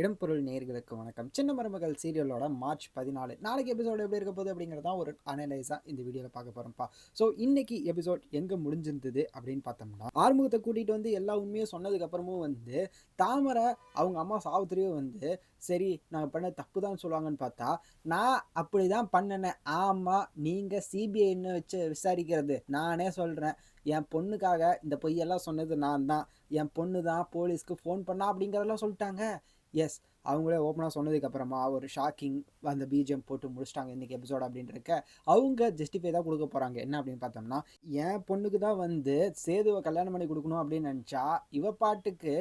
இடம்பொருள் நேர்களுக்கு வணக்கம். சின்ன மருமகள் சீரியலோட மார்ச் பதினாலு. நாளைக்கு எபிசோடு எப்படி இருக்க போகுது அப்படிங்கிறதா ஒரு அனலைஸாக இந்த வீடியோவில் பார்க்க போகிறோம்ப்பா ஸோ இன்னைக்கு எபிசோட் எங்கே முடிஞ்சிருந்தது அப்படின்னு பார்த்தோம்னா ஆறுமுகத்தை கூட்டிகிட்டு வந்து எல்லா உண்மையும் சொன்னதுக்கப்புறமும் வந்து தாமரை அவங்க அம்மா சாவித்திரியும் வந்து சரி நாங்கள் பண்ண தப்பு தான் சொல்லுவாங்கன்னு பார்த்தா நான் அப்படி தான் பண்ணினேன் ஆமாம் நீங்கள் சிபிஐன்னு வச்சு விசாரிக்கிறது. நானே சொல்கிறேன் என் பொண்ணுக்காக இந்த பொய்யெல்லாம் சொன்னது நான் தான் என் பொண்ணு தான் போலீஸ்க்கு ஃபோன் பண்ணா அப்படிங்கிறதெல்லாம் சொல்லிட்டாங்க. எஸ் அவங்களே ஓப்பனாக சொன்னதுக்கப்புறமா ஒரு ஷாக்கிங் அந்த பிஜிஎம் போட்டு முடிச்சிட்டாங்க இன்றைக்கி எபிசோட் அப்படின்றக்க அவங்க ஜஸ்டிஃபை தான் கொடுக்க போகிறாங்க என்ன அப்படின்னு பார்த்தோம்னா என் பொண்ணுக்கு தான் வந்து சேதுவை கல்யாணம் பண்ணி கொடுக்கணும் அப்படின்னு நினச்சா இவ பாட்டுக்கு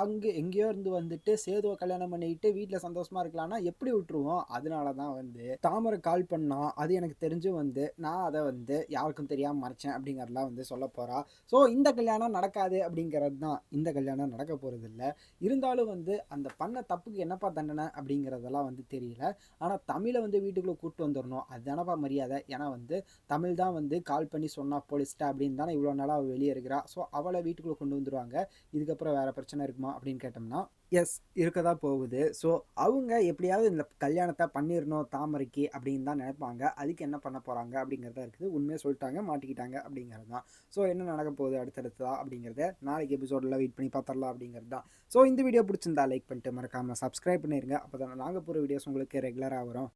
அங்கே எங்கேயோ இருந்து வந்துட்டு சேதுவை கல்யாணம் பண்ணிக்கிட்டு வீட்டில் சந்தோஷமாக இருக்கலாம்னா எப்படி விட்டுருவோம்? அதனால தான் வந்து தாமரை கால் பண்ணால் அது எனக்கு தெரிஞ்சு வந்து நான் அதை வந்து யாருக்கும் தெரியாமல் மறைச்சேன் அப்படிங்கிறதெல்லாம் வந்து சொல்ல போகிறா ஸோ இந்த கல்யாணம் நடக்காது அப்படிங்கிறது தான் இந்த கல்யாணம் நடக்க போகிறது இல்லை இருந்தாலும் வந்து அந்த பண்ண தப்புக்கு என்னப்பா தண்டனை அப்படிங்கிறதெல்லாம் வந்து தெரியல. ஆனால் தமிழை வந்து வீட்டுக்குள்ளே கூப்பிட்டு வந்துடணும். அதுதானப்பா மரியாதை. ஏன்னா வந்து தமிழ் தான் வந்து கால் பண்ணி சொன்னால் போலீஸ்ட்டா அப்படின்னு தானே இவ்வளோ நாளாக அவள் வெளியே இருக்கிறா. ஸோ அவளை வீட்டுக்குள்ளே கொண்டு வந்துடுவாங்க இதுக்கப்புறம் வேறு பிரச்சனை இருக்குமா அப்படின்னு கேட்டோம்னா எஸ் இருக்க தான் போகுது. ஸோ அவங்க எப்படியாவது இந்த கல்யாணத்தை பண்ணிடணும் தாமரைக்கு அப்படின்னு தான் நினைப்பாங்க. அதுக்கு என்ன பண்ண போகிறாங்க அப்படிங்கிறதா இருக்குது. உண்மையாக சொல்லிட்டாங்க மாட்டிக்கிட்டாங்க அப்படிங்கிறது தான். ஸோ என்ன நடக்க போகுது அடுத்தடுத்ததா அப்படிங்கிறத நாளைக்கு எபிசோடில் வெயிட் பண்ணி பார்த்துடலாம் அப்படிங்கிறது தான். ஸோ இந்த வீடியோ பிடிச்சிருந்தா லைக் பண்ணிட்டு மறக்காமல் சப்ஸ்கிரைப் பண்ணிடுங்க அப்போ தான் நாங்கள் போகிற வீடியோஸ் உங்களுக்கு ரெகுலராக வரும்.